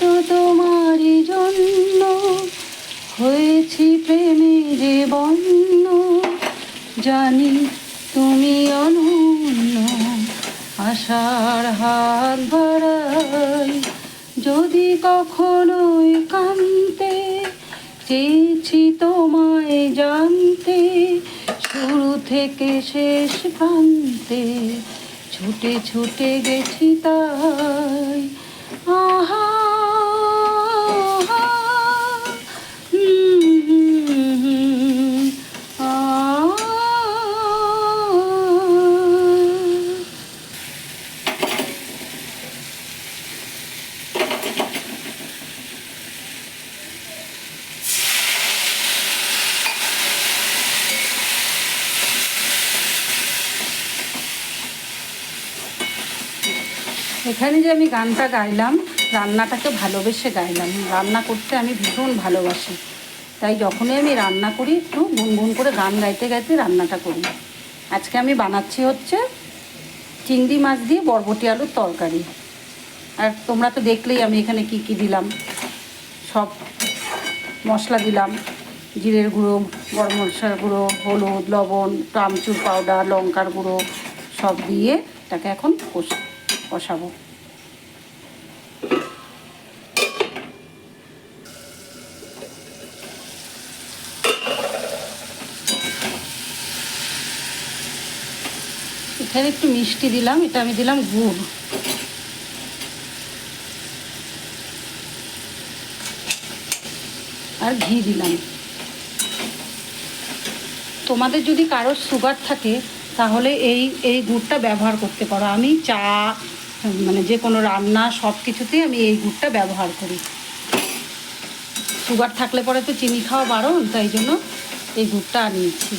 তো তোমারই জন্য হয়েছি প্রেমের বন্য জানি তুমি অনন্য, আশার হাত বাড়াই। যদি কখনোই কানতে চেয়েছি তোমায় জানতে, শুরু থেকে শেষ প্রান্তে ছুটে ছুটে গেছি তাই। আহা! এখানে যে আমি গানটা গাইলাম, রান্নাটাকে ভালোবেসে গাইলাম। রান্না করতে আমি ভীষণ ভালোবাসি। তাই যখনই আমি রান্না করি, একটু গুনগুন করে গান গাইতে গাইতে রান্নাটা করি। আজকে আমি বানাচ্ছি হচ্ছে চিংড়ি মাছ দিয়ে বরবটি আলুর তরকারি। আর তোমরা তো দেখলেই আমি এখানে কি কি দিলাম। সব মশলা দিলাম। জিরের গুঁড়ো, গরম মশলার গুঁড়ো, হলুদ, লবণ একটু আমচুর পাউডার, লঙ্কার গুঁড়ো, সব দিয়ে তাকে এখন কষ- কষাবো। এখানে একটু মিষ্টি দিলাম, এটা আমি দিলাম গুড়। আর ঘি দিলাম। তোমাদের যদি কারোর সুগার থাকে, তাহলে এই এই গুড়টা ব্যবহার করতে পারো। আমি চা মানে যে কোনো রান্না সব কিছুতেই আমি এই গুড়টা ব্যবহার করি। সুগার থাকলে পরে তো চিনি খাওয়া বারণ, তাই জন্য এই গুড়টা আনিয়েছি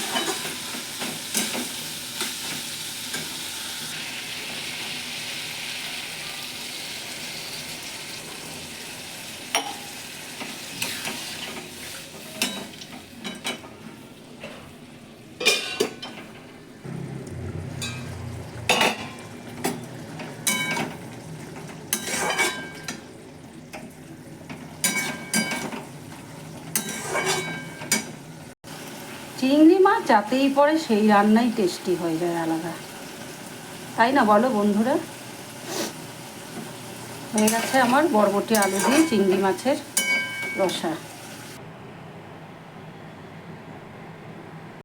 চিংড়ি মাছ যাতেই পড়ে, সেই রান্নাই টেস্টি হয়ে যায় আলাদা। তাই না বলো বন্ধুরা? হয়ে গেছে আমার বরবটি আলু দিয়ে চিংড়ি মাছের রসা।